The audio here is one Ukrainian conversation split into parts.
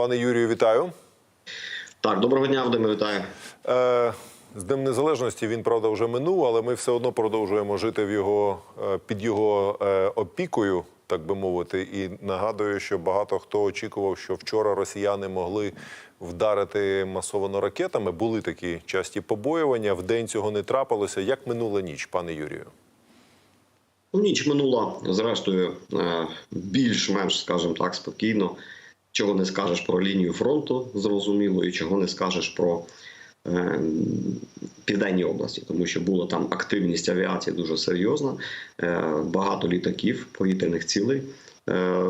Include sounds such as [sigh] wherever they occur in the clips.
Пане Юрію, вітаю. Так, доброго дня, Володимир, вітаю. Е, з Днем Незалежності він правда вже минув, але ми все одно продовжуємо жити в його е, під його е, опікою, так би мовити. І нагадую, що багато хто очікував, що вчора росіяни могли вдарити масовано ракетами. Були такі часті побоювання. В день цього не трапилося. Як минула ніч, пане Юрію? Ну, ніч минула, зрештою, е, більш-менш, скажімо так, спокійно. Чого не скажеш про лінію фронту, зрозуміло, і чого не скажеш про е, південні області, тому що була там активність авіації дуже серйозна, е, багато літаків, повітряних цілей. е,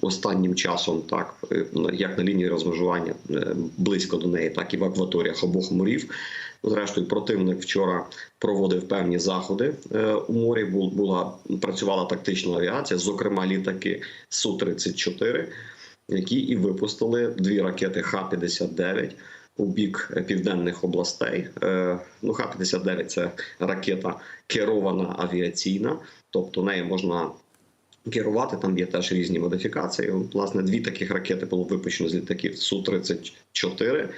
Останнім часом, так е, як на лінії розмежування е, близько до неї, так і в акваторіях обох морів. Зрештою, противник вчора проводив певні заходи у морі. Бу- Була працювала тактична авіація, зокрема літаки су 34 які і випустили дві ракети Х-59 у бік південних областей. Е, Ну, Х-59 – це ракета керована авіаційна, тобто нею можна керувати. Там є теж різні модифікації. Власне, дві таких ракети було випущено з літаків Су-34.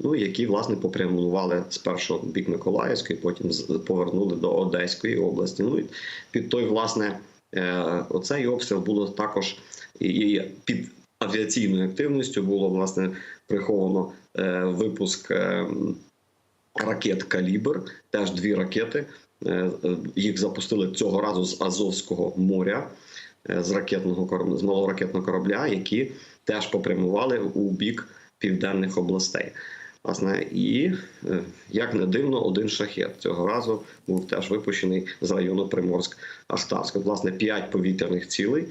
Ну, які власне попрямували спершу бік Миколаївської, потім повернули до Одеської області. Ну і під той, власне, е, оцей обстріл було також і під авіаційною активністю було власне приховано е, випуск е, ракет Калібр. Теж дві ракети. Е, Їх запустили цього разу з Азовського моря, з ракетного корабля, з малого ракетного корабля, які теж попрямували у бік південних областей. Власне, і е, як не дивно, один шахет цього разу був теж випущений з району Приморськ-Ахтарськ. Власне, п'ять повітряних цілей,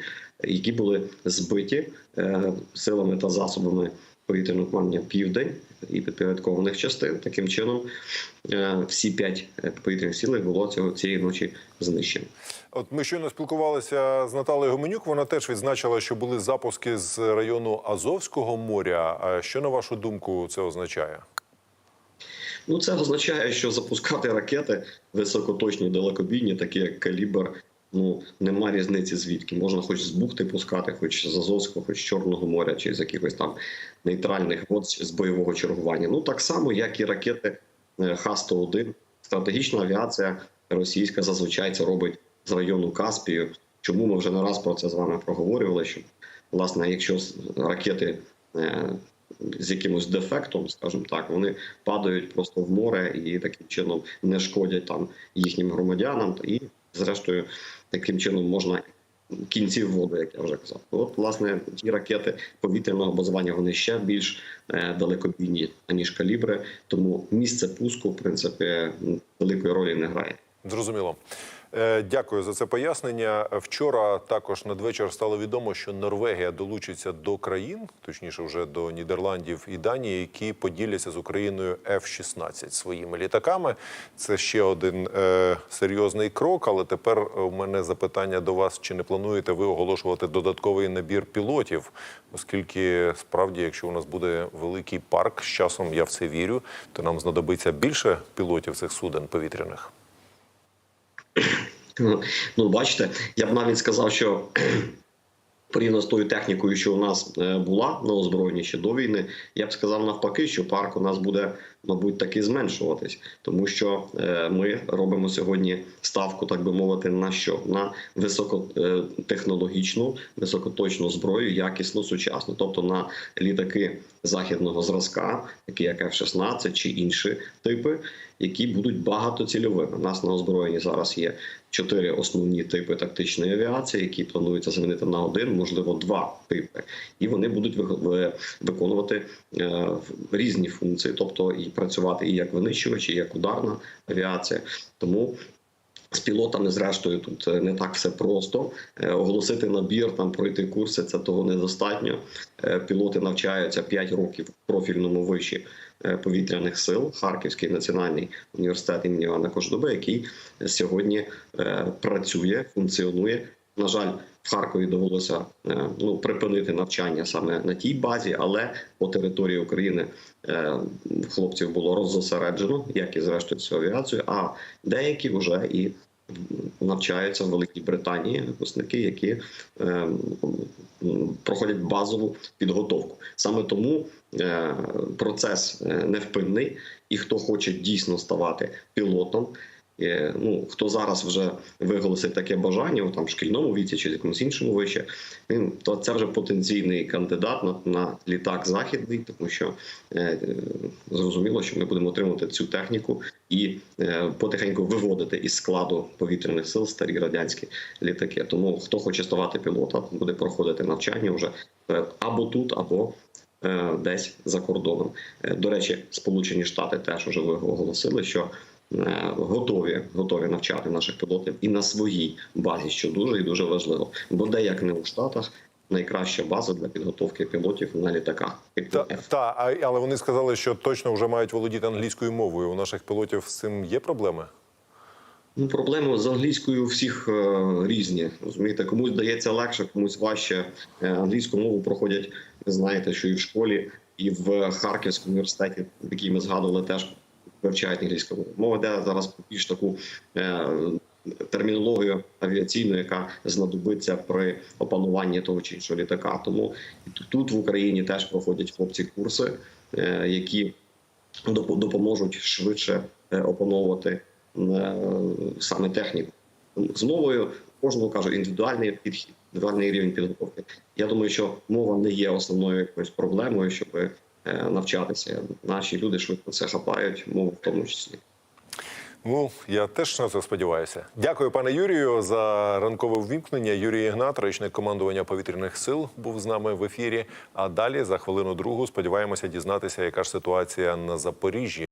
які були збиті е, силами та засобами повітряного командування Південь і підпорядкованих частин. Таким чином, е, всі п'ять повітряних цілей було цього цієї ночі знищено. От ми щойно спілкувалися з Наталею Гоменюк. Вона теж відзначила, що були запуски з району Азовського моря. Що на вашу думку це означає? Ну, це означає, що запускати ракети високоточні, далекобійні, такі як калібр. Ну нема різниці звідки можна хоч з бухти пускати, хоч з Азовського, хоч з Чорного моря, чи з якихось там нейтральних вод з бойового чергування. Ну так само, як і ракети е, Х-101. Стратегічна авіація російська зазвичай це робить з району Каспію. Чому ми вже не раз про це з вами проговорювали? Що власне, якщо ракети е, з якимось дефектом, скажімо так, вони падають просто в море і таким чином не шкодять там їхнім громадянам, і зрештою таким чином можна кінці в воду, як я вже казав. От власне ті ракети повітряного базування вони ще більш е, далекобійні аніж калібри, тому місце пуску в принципі великої ролі не грає. Зрозуміло. Е, Дякую за це пояснення. Вчора також надвечір стало відомо, що Норвегія долучиться до країн, точніше, вже до Нідерландів і Данії, які поділяться з Україною F-16 своїми літаками. Це ще один е, серйозний крок. Але тепер у мене запитання до вас: чи не плануєте ви оголошувати додатковий набір пілотів? Оскільки справді, якщо у нас буде великий парк з часом, я в це вірю, то нам знадобиться більше пілотів цих суден повітряних. Ну, бачите, я б навіть сказав, що [clears throat] порівняно з тою технікою, що у нас е, була на озброєнні ще до війни, я б сказав навпаки, що парк у нас буде, мабуть, таки зменшуватись, тому що е, ми робимо сьогодні ставку, так би мовити, на що? На високотехнологічну, високоточну зброю, якісну, сучасну, тобто на літаки західного зразка, такі як F-16 чи інші типи, які будуть багатоцільовими. У нас на озброєнні зараз є чотири основні типи тактичної авіації, які планується замінити на один, можливо, два типи, і вони будуть ви- ви- виконувати е, різні функції, тобто і працювати і як винищувачі, і як ударна авіація. Тому з пілотами, зрештою, тут е, не так все просто. Е, Оголосити набір, там пройти курси це того недостатньо. Е, Пілоти навчаються 5 років в профільному виші повітряних сил, Харківський національний університет імені Івана Кождоби, який сьогодні працює, функціонує. На жаль, в Харкові довелося е, ну припинити навчання саме на тій базі, але по території України е, хлопців було роззосереджено, як і зрештою цю авіацію. А деякі вже і навчаються в Великій Британії випускники, які е, проходять базову підготовку. Саме тому процес невпинний, і хто хоче дійсно ставати пілотом. Ну, хто зараз вже виголосить таке бажання у там шкільному віці чи якомусь іншому вище, він то це вже потенційний кандидат на, на літак західний, тому що е, зрозуміло, що ми будемо отримувати цю техніку і е, потихеньку виводити із складу повітряних сил старі радянські літаки. Тому хто хоче ставати пілотом, буде проходити навчання вже е, або тут, або е, десь за кордоном. Е, До речі, Сполучені Штати теж вже оголосили, що готові, готові навчати наших пілотів і на своїй базі, що дуже і дуже важливо. Бо де як не у Штатах. Найкраща база для підготовки пілотів на літаках. Та, та але вони сказали, що точно вже мають володіти англійською мовою. У наших пілотів з цим є проблеми? Ну, проблеми з англійською у всіх е, різні. Розумієте, комусь дається легше, комусь важче. Е, англійську мову проходять, знаєте, що і в школі, і в Харківському університеті, який ми згадували, теж вивчають англійську мову. Мова йде зараз про більш таку е, термінологію авіаційну, яка знадобиться при опануванні того чи іншого літака. Тому тут в Україні теж проходять хлопці курси, е, які допоможуть швидше е, опановувати саме техніку. З мовою кожного кажу індивідуальний підхід, індивідуальний рівень підготовки. Я думаю, що мова не є основною якоюсь проблемою, щоб навчатися. Наші люди швидко це хапають, мову в тому числі. Ну, я теж на це сподіваюся. Дякую, пане Юрію, за ранкове ввімкнення. Юрій Ігнат, речник командування повітряних сил, був з нами в ефірі. А далі за хвилину другу сподіваємося дізнатися, яка ж ситуація на Запоріжжі.